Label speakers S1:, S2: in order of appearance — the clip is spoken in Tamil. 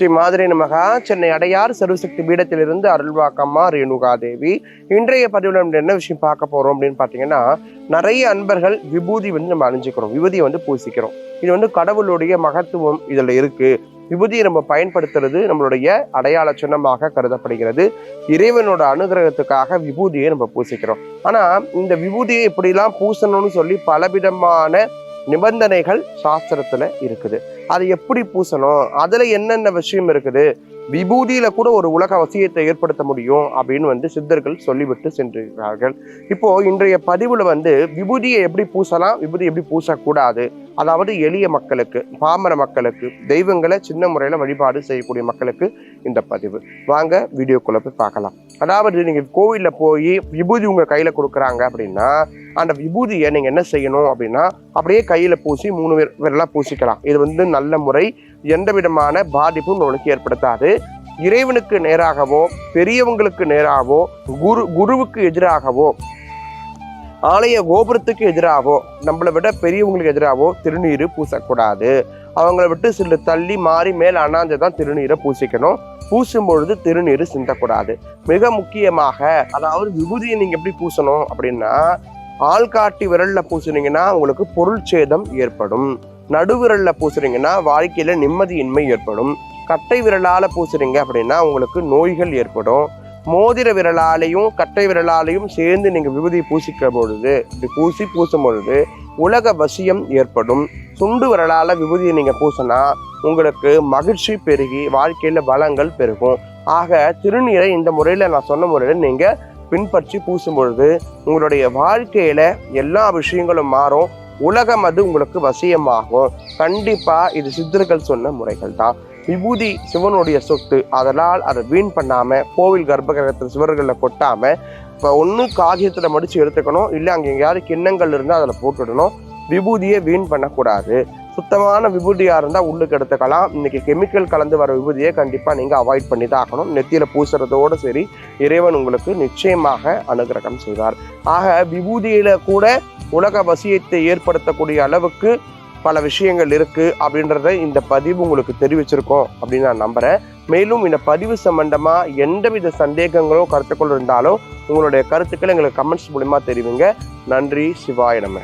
S1: ஸ்ரீ மாதிரி நமகா. சென்னை அடையார் சர்வசக்தி பீடத்திலிருந்து அருள்வாக்கம்மா ரேணுகா தேவி இன்றைய பதிவில் நம்ம என்ன விஷயம் பார்க்க போறோம் அப்படின்னு பார்த்தீங்கன்னா நிறைய அன்பர்கள் விபூதி வந்து நம்ம அணிஞ்சுக்கிறோம். விபூதியை வந்து பூசிக்கிறோம். இது வந்து கடவுளுடைய மகத்துவம் இதில் இருக்கு. விபூதியை நம்ம பயன்படுத்துறது நம்மளுடைய அடையாள சின்னமாக கருதப்படுகிறது. இறைவனோட அனுகிரகத்துக்காக விபூதியை நம்ம பூசிக்கிறோம். ஆனா இந்த விபூதியை இப்படிலாம் பூசணும்னு சொல்லி பலவிதமான நிபந்தனைகள் சாஸ்திரத்துல இருக்குது. அதை எப்படி பூசணும்? அதுல என்னென்ன விஷயம் இருக்குது? விபூதியில கூட ஒரு உலக வசியத்தை ஏற்படுத்த முடியும் அப்படின்னு வந்து சித்தர்கள் சொல்லிவிட்டு சென்றிருக்கிறார்கள். இப்போ இன்றைய பதிவுல வந்து விபூதியை எப்படி பூசலாம்? விபூதி எப்படி பூசக்கூடாது? அதாவது எளிய மக்களுக்கு பாமர மக்களுக்கு தெய்வங்களை சின்ன முறையில் வழிபாடு செய்யக்கூடிய மக்களுக்கு இந்த பதிவு. வாங்க வீடியோக்குள்ள போய் பார்க்கலாம். அதாவது நீங்கள் கோவிலில் போய் விபூதி உங்கள் கையில் கொடுக்குறாங்க அப்படின்னா அந்த விபூதியை நீங்கள் என்ன செய்யணும் அப்படின்னா அப்படியே கையில் பூசி மூணு பேர் விரலாக பூசிக்கலாம். இது வந்து நல்ல முறை. எந்த விதமான பாதிப்பும் உங்களுக்கு ஏற்படுத்தாது. இறைவனுக்கு நேராகவோ பெரியவங்களுக்கு நேராகவோ குரு குருவுக்கு எதிராகவோ ஆலய கோபுரத்துக்கு எதிராகவோ நம்மளை விட பெரியவங்களுக்கு எதிராகவோ திருநீர் பூசக்கூடாது. அவங்கள விட்டு சில தள்ளி மாறி மேல் அண்ணாந்து தான் திருநீரை பூசிக்கணும். பூசும் பொழுது திருநீர் சிந்தக்கூடாது. மிக முக்கியமாக அதாவது விபூதியை நீங்கள் எப்படி பூசணும் அப்படின்னா ஆள்காட்டி விரலில் பூசுனீங்கன்னா உங்களுக்கு பொருள் சேதம் ஏற்படும். நடுவிரலில் பூசுறீங்கன்னா வாழ்க்கையில் நிம்மதியின்மை ஏற்படும். கட்டை விரலால் பூசுறீங்க அப்படின்னா உங்களுக்கு நோய்கள் ஏற்படும். மோதிர விரலாலையும் கட்டை விரலாலையும் சேர்ந்து நீங்கள் விபூதி பூசிக்க பொழுது இப்படி பூசி பூசும் பொழுது உலக வசியம் ஏற்படும். சுண்டு விரலால் விபூதியை நீங்கள் பூசினா உங்களுக்கு மகிழ்ச்சி பெருகி வாழ்க்கையில் வளங்கள் பெருகும். ஆக திருநீரை இந்த முறையில் நான் சொன்ன முறையில் நீங்கள் பின்பற்றி பூசும் பொழுது உங்களுடைய வாழ்க்கையில் எல்லா விஷயங்களும் மாறும். உலகம் அது உங்களுக்கு வசியமாகும். கண்டிப்பாக இது சித்தர்கள் சொன்ன முறைகள் தான் விபூதி சிவனுடைய சொத்து. அதனால் அதை வீண் பண்ணாமல் கோவில் கர்ப்பகிரகத்தில் சிவர்களில் கொட்டாமல் இப்போ ஒன்று காகிதத்தில் மடித்து எடுத்துக்கணும். இல்லை அங்கே எங்கேயாவது கிண்ணங்கள் இருந்தால் அதில் போட்டுடணும். விபூதியை வீண் பண்ணக்கூடாது. சுத்தமான விபூதியாக இருந்தால் உள்ளுக்கு எடுத்துக்கலாம். இன்னைக்கு கெமிக்கல் கலந்து வர விபூதியை கண்டிப்பாக நீங்கள் அவாய்ட் பண்ணி தான் ஆகணும். நெத்தியில் பூசுறதோடு சரி இறைவன் உங்களுக்கு நிச்சயமாக அனுகிரகம் செய்வார். ஆக விபூதியில் கூட உலக வசியத்தை ஏற்படுத்தக்கூடிய அளவுக்கு பல விஷயங்கள் இருக்குது அப்படின்றத இந்த பதிவு உங்களுக்கு தெரிவிச்சிருக்கோம் அப்படின்னு நான் நம்புகிறேன் மேலும் இந்த பதிவு சம்பந்தமாக எந்தவித சந்தேகங்களோ கருத்துக்கள் இருந்தாலும் உங்களுடைய கருத்துக்களை எங்களுக்கு கமெண்ட்ஸ் மூலிமா தெரிவிங்க. நன்றி. சிவாய நம்ம